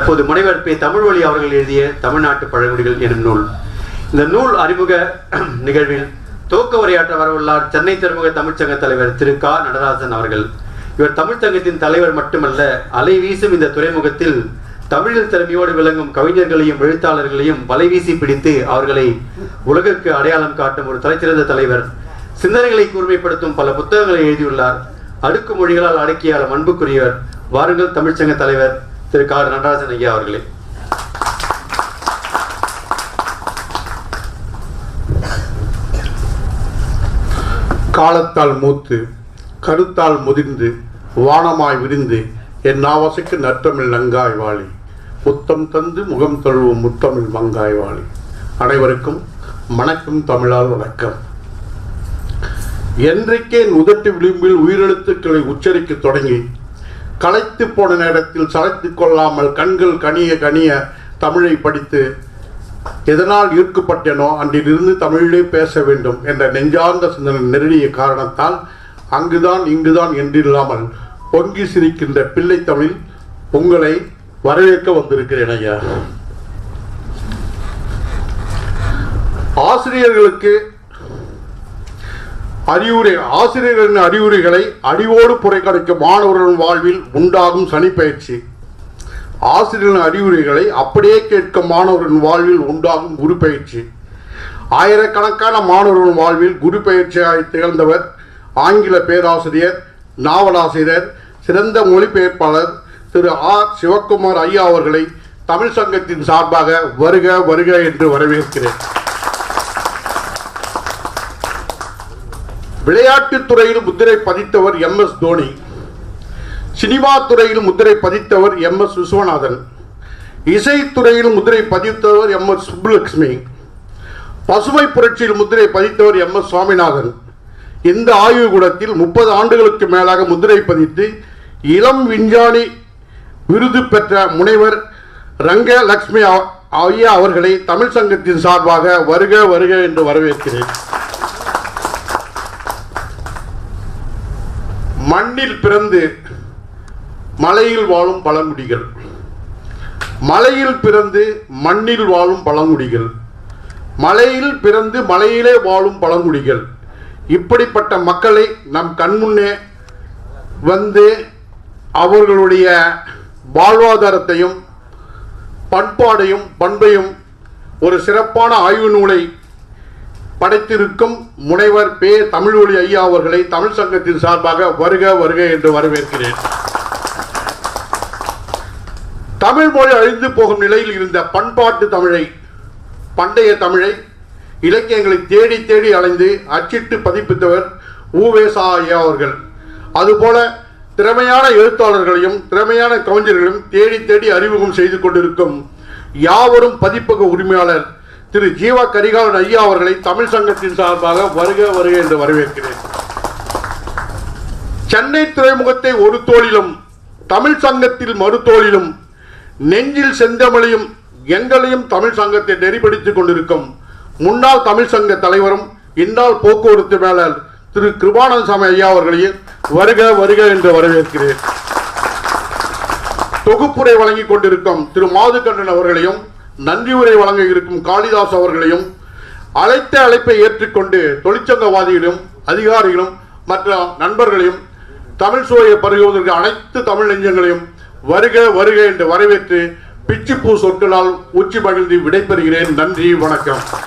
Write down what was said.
அப்போது முனைவர் பே. தமிழ்வழி அவர்கள் எழுதிய தமிழ்நாட்டு பழங்குடிகள் எனும் நூல். இந்த நூல் அறிமுக நிகழ்வில் துவக்க உரையாற்ற வரவுள்ளார் சென்னை துறைமுக தமிழ்ச்சங்க தலைவர் திரு. கா. நடராஜன் அவர்கள். இவர் தமிழ்ச்சங்கத்தின் தலைவர் மட்டுமல்ல அலை வீசும் இந்த துறைமுகத்தில் தமிழில் திறமையோடு விளங்கும் கவிஞர்களையும் எழுத்தாளர்களையும் வலை வீசி பிடித்து அவர்களை உலகிற்கு அடையாளம் காட்டும் ஒரு தலைச்சிறந்த தலைவர். சிந்தனைகளை கூர்மைப்படுத்தும் பல புத்தகங்களை எழுதியுள்ளார். அடுக்கு மொழிகளால் அடக்கியாளம் அன்புக்குரியவர். வாருங்கள் தமிழ்ச்சங்க தலைவர். திரு கார் நடராஜன் ஐயா அவர்களே. காலத்தால் மூத்து கருத்தால் முதிர்ந்து வானமாய் விரிந்து என் நாவசைக்கு நற்றமிழ் நங்காய் வாழி. முத்தம் தந்து முகம் தழுவும் முத்தமிழ் மங்காய் வாழி. அனைவருக்கும் வணக்கம் தமிழால் வணக்கம். என்றைக்கே என் உதட்டு விளிம்பில் உயிரெழுத்துக்களை உச்சரிக்க தொடங்கி களைத்து போன நேரத்தில் சளைத்து கொள்ளாமல் கண்கள் கனிய கனிய தமிழை படித்து எதனால் ஈர்க்கப்பட்டேனோ அன்றிலிருந்து தமிழிலே பேச வேண்டும் என்ற நெஞ்சார்ந்த சிந்தனை நெருடிய காரணத்தால் அங்குதான் இங்குதான் என்றில்லாமல் பொங்கி சிரிக்கின்ற பிள்ளை தமிழ் உங்களை வரவேற்க வந்திருக்கிறேன் ஐயா. ஆசிரியர்களுக்கு அறிவுரை ஆசிரியர்களின் அறிவுரைகளை அடிவோடு புறக்கணிக்கும் மாணவர்களின் வாழ்வில் உண்டாகும் சனிப்பயிற்சி. ஆசிரியரின் அறிவுரைகளை அப்படியே கேட்கும் மாணவர்களின் வாழ்வில் உண்டாகும் குரு பயிற்சி ஆயிரக்கணக்கான மாணவர்களின் வாழ்வில் குரு திகழ்ந்தவர் ஆங்கில பேராசிரியர் நாவலாசிரியர் சிறந்த மொழிபெயர்ப்பாளர் திரு ஆர் சிவக்குமார் ஐயா அவர்களை தமிழ் சங்கத்தின் சார்பாக வருக வருக என்று வரவேற்கிறேன். விளையாட்டுத் துறையில் முத்திரை பதித்தவர் எம் எஸ் தோனி சினிமா துறையில் முத்திரை பதித்தவர் எம் எஸ் விஸ்வநாதன் இசைத்துறையில் முத்திரை பதித்தவர் எம் எஸ் சுப்புலட்சுமி பசுமை புரட்சியில் முத்திரை பதித்தவர் எம் எஸ் சுவாமிநாதன். இந்த ஆய்வுக்கூடத்தில் முப்பது ஆண்டுகளுக்கு மேலாக முத்திரை பதித்து இளம் விஞ்ஞானி விருது பெற்ற முனைவர் ரங்க லக்ஷ்மி ஐயா அவர்களை தமிழ் சங்கத்தின் சார்பாக வருக வருக என்று வரவேற்கிறேன். மண்ணில் பிறந்து மலையில் வாழும் பழங்குடிகள். மலையில் பிறந்து மண்ணில் வாழும் பழங்குடிகள். மலையில் பிறந்து மலையிலே வாழும் பழங்குடிகள். இப்படிப்பட்ட மக்களை நம் கண்முன்னே வந்து அவர்களுடைய வாழ்வாதாரத்தையும் பண்பாடையும் பண்பையும் ஒரு சிறப்பான ஆய்வு நூலை படைத்திருக்கும் முனைவர் பே தமிழ்மொழி ஐயா அவர்களை தமிழ் சங்கத்தின் சார்பாக வருக வருக என்று வரவேற்கிறேன். தமிழ் மொழி அழிந்து போகும் நிலையில் இருந்த பண்பாட்டு தமிழை பண்டைய தமிழை இலக்கியங்களை தேடி தேடி அலைந்து அச்சிட்டு பதிப்பித்தவர் ஊவேசா ஐயா அவர்கள். அதுபோல திறமையான எழுத்தாளர்களையும் திறமையான கவிஞர்களையும் தேடி தேடி அறிமுகம் செய்து கொண்டிருக்கும் யாவரும் பதிப்பக உரிமையாளர் திரு ஜீவா கரிகாலன் ஐயா அவர்களை தமிழ் சங்கத்தின் சார்பாக வருக வருக என்று வரவேற்கிறேன். சென்னை துறைமுகத்தை ஒரு தோளிலும் தமிழ் சங்கத்தில் மறுதோளிலும் நெஞ்சில் செந்தமலையும் எங்களையும் தமிழ் சங்கத்தை நெறிப்படுத்திக் கொண்டிருக்கும் முன்னாள் தமிழ் சங்க தலைவரும் இந்நாள் போக்குவரத்து மேலர் திரு கிருபானந்த சாமி ஐயா அவர்களையும் வருக வருக என்று வரவேற்கிறேன். தொகுப்புரை வழங்கிக் கொண்டிருக்கும் திரு மாதுகண்டன் அவர்களையும் நன்றி உரை வழங்க இருக்கும் காளிதாஸ் அவர்களையும் அழைத்த அழைப்பை ஏற்றுக்கொண்டு தொழிற்சங்கவாதிகளும் அதிகாரிகளும் மற்ற நண்பர்களையும் தமிழ் சுவையை பருகுவதற்கு அனைத்து தமிழ் நெஞ்சங்களையும் வருக வருக என்று வரவேற்று பிச்சுப்பூ சொற்களால் உச்சி மகிழ்ந்து விடைபெறுகிறேன். நன்றி வணக்கம்.